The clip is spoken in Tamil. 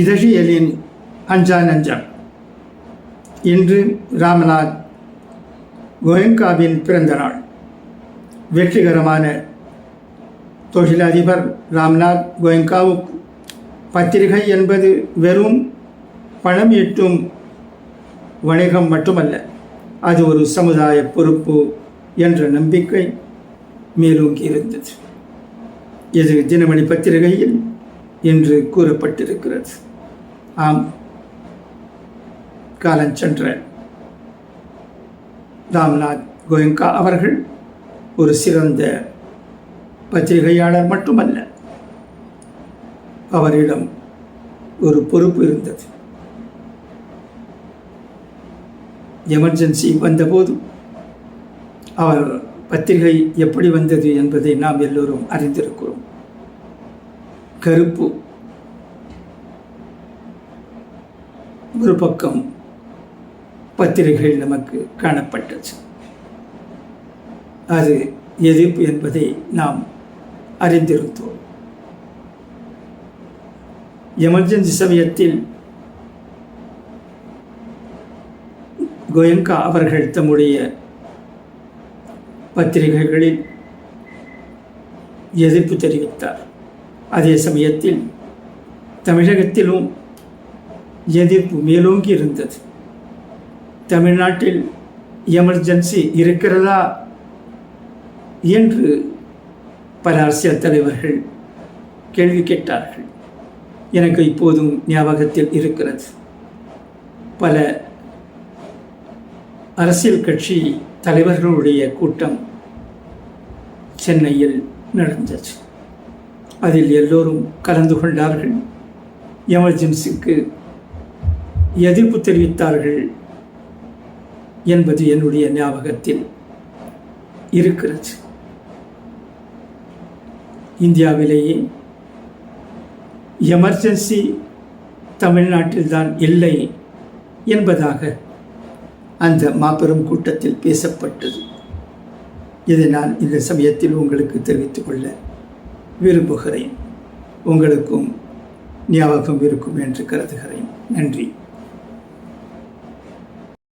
இதழியலின் அஞ்சா நஞ்சம் இன்று ராமநாத் கோயங்காவின் பிறந்த நாள். வெற்றிகரமான தொழிலதிபர் ராம்நாத் கோயங்காவுக்கு. பத்திரிகை என்பது வெறும் பணம் ஈட்டும் வணிகம் மட்டுமல்ல அது ஒரு சமுதாய பொறுப்பு என்ற நம்பிக்கை மேலோங்கி இருந்தது இது தினமணி பத்திரிகையில் என்று கூறப்பட்டிருக்கிறது. ஆம். காலஞ்சென்ற ராம்நாத் கோயங்கா அவர்கள் ஒரு சிறந்த பத்திரிகையாளர் மட்டுமல்ல அவரிடம் ஒரு பொறுப்பு இருந்தது. எமர்ஜென்சி வந்தபோது அவர் பத்திரிகை எப்படி வந்தது என்பதை நாம் எல்லோரும் அறிந்திருக்கிறோம். கருப்பு. ஒரு பக்கம் பத்திரிகைகள் நமக்கு காணப்பட்டது. அது எதிர்ப்பு என்பதை நாம் அறிந்திருந்தோம். எமர்ஜென்சி சமயத்தில் கோயங்கா அவர்கள் தம்முடைய பத்திரிகைகளில் எதிர்ப்பு தெரிவித்தார். அதே சமயத்தில் தமிழகத்திலும் எதிர்ப்பு மேலோங்கி இருந்தது. தமிழ்நாட்டில் எமர்ஜென்சி இருக்கிறதா என்று பல அரசியல் தலைவர்கள் கேள்வி கேட்டார்கள். எனக்கு இப்போதும் ஞாபகத்தில் இருக்கிறது. பல அரசியல் கட்சி தலைவர்களுடைய கூட்டம் சென்னையில் நடந்தது. அதில் எல்லோரும் கலந்து கொண்டார்கள். எமர்ஜென்சிக்கு எதிர்ப்பு தெரிவித்தார்கள் என்பது என்னுடைய ஞாபகத்தில் இருக்கிறது. இந்தியாவிலேயே எமர்ஜென்சி தமிழ்நாட்டில்தான் இல்லை என்பதாக அந்த மாபெரும் கூட்டத்தில் பேசப்பட்டது. இதை நான் இந்த சமயத்தில் உங்களுக்கு தெரிவித்துக் கொள்ள விரும்புகிறேன். உங்களுக்கும் ஞாபகம் இருக்கும் என்று கருதுகிறேன். நன்றி.